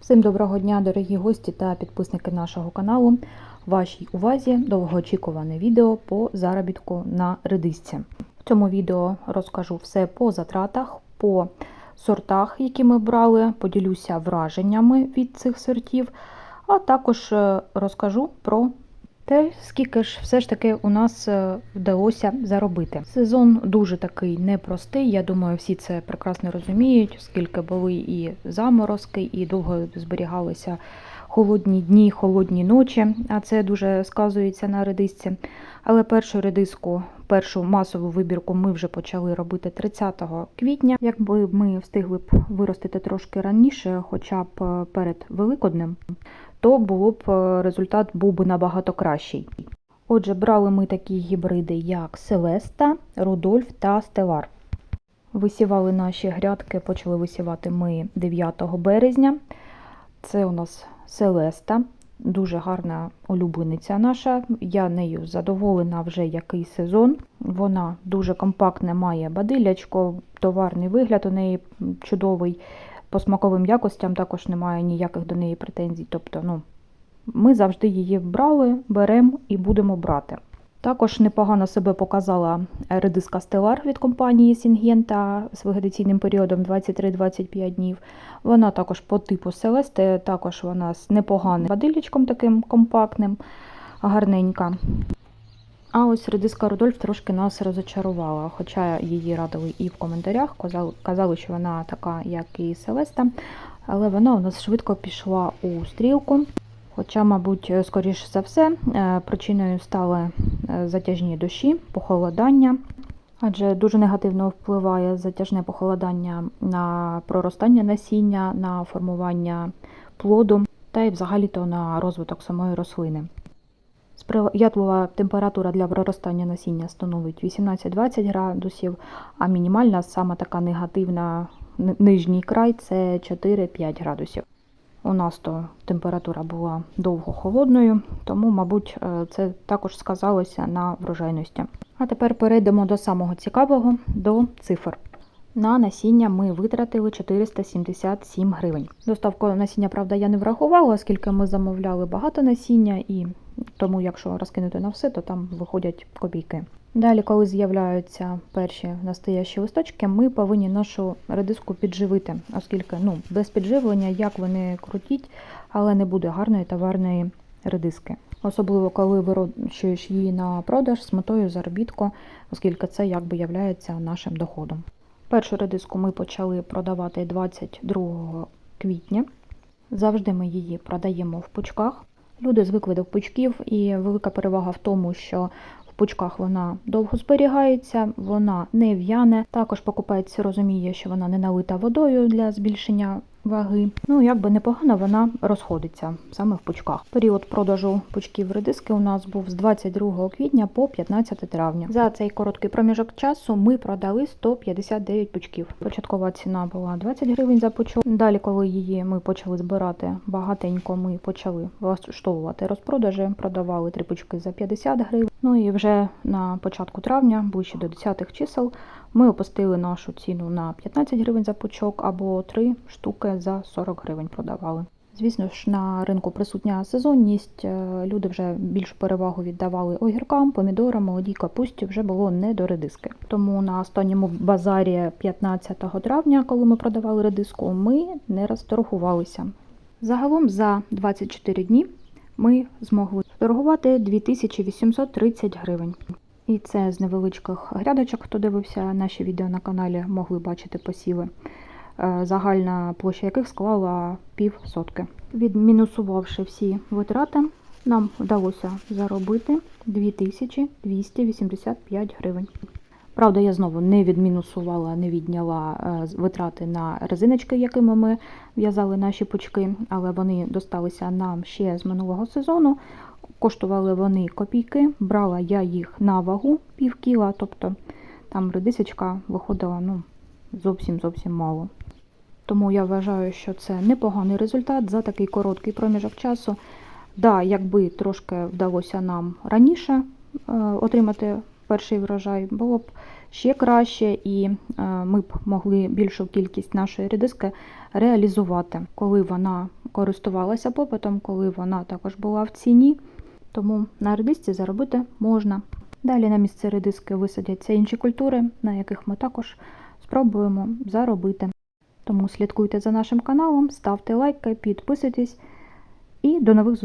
Всім доброго дня, дорогі гості та підписники нашого каналу. Вашій увазі довгоочікуване відео по заробітку на редисці. В цьому відео розкажу все по затратах, по сортах, які ми брали, поділюся враженнями від цих сортів, а також е, розкажу про те, скільки ж все ж таки у нас е, вдалося заробити. Сезон дуже такий непростий. Я думаю, всі це прекрасно розуміють, оскільки були і заморозки, і довго зберігалися холодні дні, холодні ночі, а це дуже сказується на редисці. Але першу редиску, першу масову вибірку ми вже почали робити 30 квітня. Якби ми встигли б виростити трошки раніше, хоча б е, перед Великоднем, то було б е, результат був би набагато кращий. Отже, брали ми такі гібриди, як Селеста, Рудольф та Стелар. Висівали наші грядки, почали висівати ми 9 березня. Це у нас Селеста, дуже гарна улюблениця наша. Я нею задоволена вже який сезон. Вона дуже компактна, має бадилячко, товарний вигляд у неї чудовий. По смаковим якостям також немає ніяких до неї претензій. Тобто, ну, ми завжди її брали, беремо і будемо брати. Також непогано себе показала редиска Стелар від компанії Сінгента з вегетаційним періодом 23-25 днів. Вона також по типу Селесте, також вона з непоганим бадилічком таким компактним, гарненька. А ось редиска Рудольф трошки нас розочарувала, хоча її радили і в коментарях, казали- що вона така, як і Селеста, але вона у нас швидко пішла у стрілку. Хоча, мабуть, скоріш за все, е, причиною стали е, затяжні дощі, похолодання, адже дуже негативно впливає затяжне похолодання на проростання насіння, на формування плоду та й взагалі-то на розвиток самої рослини. Сприятлива температура для проростання насіння становить 18-20 градусів, а мінімальна саме така негативна нижній край це 4-5 градусів. У нас то температура була довго холодною, тому, мабуть, е, це також сказалося на врожайності. А тепер перейдемо до самого цікавого до цифр. На насіння ми витратили 477 гривень. Доставку насіння, правда, я не врахувала, оскільки ми замовляли багато насіння, і тому, якщо розкинути на все, то там виходять копійки. Далі, коли з'являються перші настоящі листочки, ми повинні нашу редиску підживити, оскільки ну, без підживлення, як ви не крутіть, але не буде гарної товарної редиски. Особливо коли вирощуєш її на продаж з метою заробітку, оскільки це якби являється нашим доходом. Першу редиску ми почали продавати 22 квітня. Завжди ми її продаємо в пучках. Люди звикли до пучків, і велика перевага в тому, що в пучках вона довго зберігається, вона не в'яне. Також покупець розуміє, що вона не налита водою для збільшення ваги. Ну, якби непогано вона розходиться саме в пучках. Період продажу пучків редиски у нас був з 22 квітня по 15 травня. За цей короткий проміжок часу ми продали 159 пучків. Початкова ціна була 20 гривень за пучок. Далі, коли її ми почали збирати багатенько, ми почали влаштовувати розпродажі, продавали три пучки за 50 гривень. Ну і вже на початку травня, ближче до 10-х чисел, ми опустили нашу ціну на 15 гривень за пучок або 3 штуки за 40 гривень продавали. Звісно ж, на ринку присутня сезонність. е, Люди вже більшу перевагу віддавали огіркам, помідорам, молодій капусті вже було не до редиски. Тому на останньому базарі 15 травня, коли ми продавали редиску, ми не розторгувалися. Загалом за 24 дні ми змогли торгувати 2830 гривень. І це з невеличких грядочок, хто дивився наші відео на каналі, могли бачити посіви, е, загальна площа яких склала пів сотки. Відмінусувавши всі витрати, нам вдалося заробити 2285 гривень. Правда, я знову не відмінусувала, не відняла е, витрати на резиночки, якими ми в'язали наші пучки, але вони досталися нам ще з минулого сезону. Коштували вони копійки, брала я їх на вагу пів кіла, тобто там редисочка виходила ну, зовсім зовсім мало. Тому я вважаю, що це непоганий результат за такий короткий проміжок часу. Да, якби трошки вдалося нам раніше е, отримати перший врожай, було б ще краще, і е, ми б могли більшу кількість нашої редиски реалізувати, коли вона користувалася попитом, коли вона також була в ціні. Тому на редисці заробити можна. Далі на місце редиски висадяться інші культури, на яких ми також спробуємо заробити. Тому слідкуйте за нашим каналом, ставте лайки, підписуйтесь і до нових зустрічей.